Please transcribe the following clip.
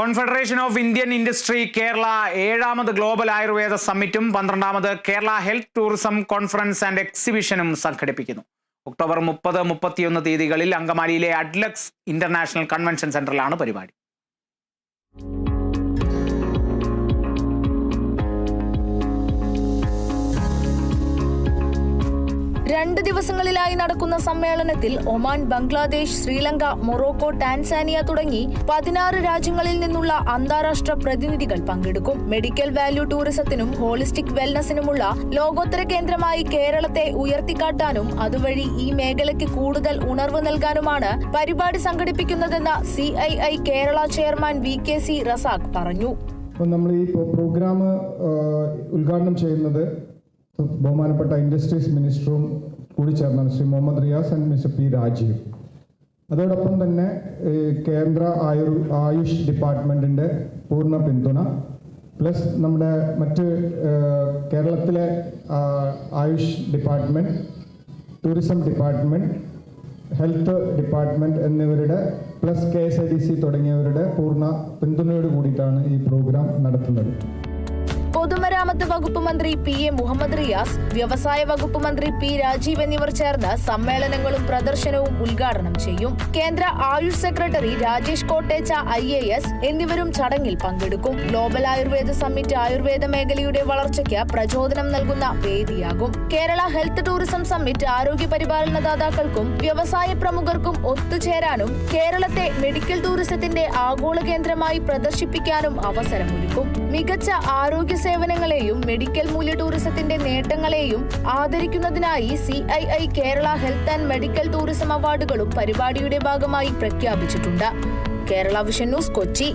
Confederation of Indian industry Kerala ഏഴാമത് global Ayurveda സമ്മിറ്റും പന്ത്രണ്ടാമത് Kerala health tourism conference and എക്സിബിഷനും സംഘടിപ്പിക്കുന്നു. ഒക്ടോബർ മുപ്പത് മുപ്പത്തിയൊന്ന് തീയതികളിൽ അങ്കമാലിയിലെ അഡ്ലക്സ് ഇന്റർനാഷണൽ കൺവെൻഷൻ സെന്ററിലാണ് പരിപാടി. രണ്ട് ദിവസങ്ങളിലായി നടക്കുന്ന സമ്മേളനത്തിൽ Oman Bangladesh Sri Lanka Morocco Tanzania തുടങ്ങി പതിനാറ് രാജ്യങ്ങളിൽ നിന്നുള്ള അന്താരാഷ്ട്ര പ്രതിനിധികൾ പങ്കെടുക്കും. മെഡിക്കൽ വാല്യൂ ടൂറിസത്തിനും ഹോളിസ്റ്റിക് വെൽനസിനുമുള്ള ലോകോത്തര കേന്ദ്രമായി കേരളത്തെ ഉയർത്തിക്കാട്ടാനും അതുവഴി ഈ മേഖലയ്ക്ക് കൂടുതൽ ഉണർവ് നൽകാനുമാണ് പരിപാടി സംഘടിപ്പിക്കുന്നതെന്ന് C I I Kerala chairman V K C Razak പറഞ്ഞു. നമ്മൾ ഈ പ്രോഗ്രാം ഉദ്ഘാടനം ചെയ്യുന്നത് ബഹുമാനപ്പെട്ട ഇൻഡസ്ട്രീസ് മിനിസ്റ്ററും കൂടി ചേർന്നാണ് Shri Muhammad Riyas and mister P Rajeev. അതോടൊപ്പം തന്നെ കേന്ദ്ര ആയുർ ആയുഷ് ഡിപ്പാർട്ട്മെന്റിന്റെ പൂർണ പിന്തുണ പ്ലസ് നമ്മുടെ മറ്റ് കേരളത്തിലെ AYUSH department tourism department health department എന്നിവരുടെ plus K S I D C തുടങ്ങിയവരുടെ പൂർണ പിന്തുണയോട് കൂടിയിട്ടാണ് ഈ പ്രോഗ്രാം നടത്തുന്നത്. പൊതുമരാമത്ത് വകുപ്പ് മന്ത്രി പി എ മുഹമ്മദ് റിയാസ് വ്യവസായ വകുപ്പ് മന്ത്രി പി രാജീവ് എന്നിവർ ചേർന്ന് സമ്മേളനങ്ങളും പ്രദർശനവും ഉദ്ഘാടനം ചെയ്യും. കേന്ദ്ര AYUSH secretary Rajesh Kotecha I A S എന്നിവരും ചടങ്ങിൽ പങ്കെടുക്കും. ഗ്ലോബൽ ആയുർവേദ സമ്മിറ്റ് ആയുർവേദ മേഖലയുടെ വളർച്ചയ്ക്ക് പ്രചോദനം നൽകുന്ന വേദിയാകും. കേരള ഹെൽത്ത് ടൂറിസം സമ്മിറ്റ് ആരോഗ്യ പരിപാലന ദാതാക്കൾക്കും വ്യവസായ പ്രമുഖർക്കും ഒത്തുചേരാനും കേരളത്തെ മെഡിക്കൽ ടൂറിസത്തിന്റെ ആഗോള കേന്ദ്രമായി പ്രദർശിപ്പിക്കാനും അവസരമൊരുക്കും. മികച്ച ആരോഗ്യ സേവനങ്ങളെയും മെഡിക്കൽ മൂല്യ ടൂറിസത്തിന്റെ നേട്ടങ്ങളെയും ആദരിക്കുന്നതിനായി C I I Kerala health and medical tourism അവാർഡുകളും പരിപാടിയുടെ ഭാഗമായി പ്രഖ്യാപിച്ചിട്ടുണ്ട്. Kerala vision news Kochi.